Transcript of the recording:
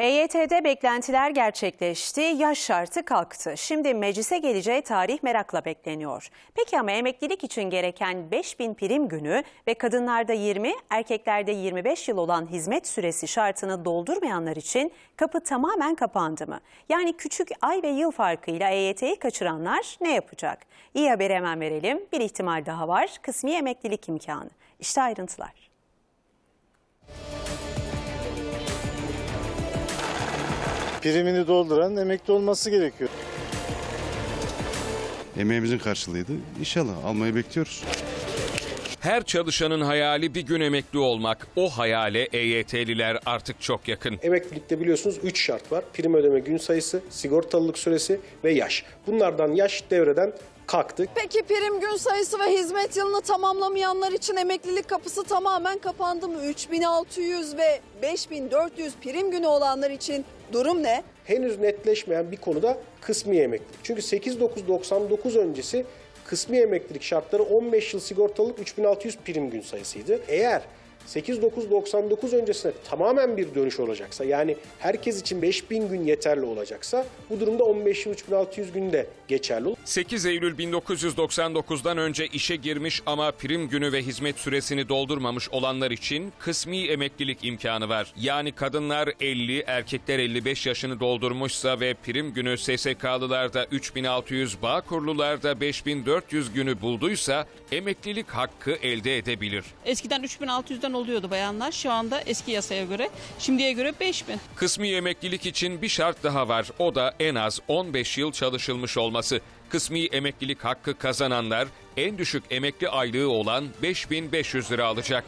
EYT'de beklentiler gerçekleşti, yaş şartı kalktı. Şimdi meclise geleceği tarih merakla bekleniyor. Peki ama emeklilik için gereken 5000 prim günü ve kadınlarda 20, erkeklerde 25 yıl olan hizmet süresi şartını doldurmayanlar için kapı tamamen kapandı mı? Yani küçük ay ve yıl farkıyla EYT'yi kaçıranlar ne yapacak? İyi haberi hemen verelim. Bir ihtimal daha var. Kısmi emeklilik imkanı. İşte ayrıntılar. Primini dolduran emekli olması gerekiyor. Emeğimizin karşılığıydı. İnşallah almayı bekliyoruz. Her çalışanın hayali bir gün emekli olmak. O hayale EYT'liler artık çok yakın. Emeklilikte biliyorsunuz 3 şart var. Prim ödeme gün sayısı, sigortalılık süresi ve yaş. Bunlardan yaş devreden kalktı. Peki prim gün sayısı ve hizmet yılını tamamlamayanlar için emeklilik kapısı tamamen kapandı mı? 3600 ve 5400 prim günü olanlar için durum ne? Henüz netleşmeyen bir konuda kısmi emeklilik. Çünkü 8.999 öncesi kısmi emeklilik şartları 15 yıl sigortalılık 3600 prim gün sayısıydı. Eğer 8.999 öncesine tamamen bir dönüş olacaksa yani herkes için 5000 gün yeterli olacaksa bu durumda 15 yıl 3600 gün de geçerli olur. 8 Eylül 1999'dan önce işe girmiş ama prim günü ve hizmet süresini doldurmamış olanlar için kısmi emeklilik imkanı var. Yani kadınlar 50, erkekler 55 yaşını doldurmuşsa ve prim günü SSK'lılarda 3600, Bağkurlularda 5400 günü bulduysa emeklilik hakkı elde edebilir. Eskiden 3600'den oluyordu bayanlar. Şu anda eski yasaya göre, şimdiye göre 5000. Kısmi emeklilik için bir şart daha var. O da en az 15 yıl çalışılmış olması. Kısmi emeklilik hakkı kazananlar en düşük emekli aylığı olan 5500 lira alacak.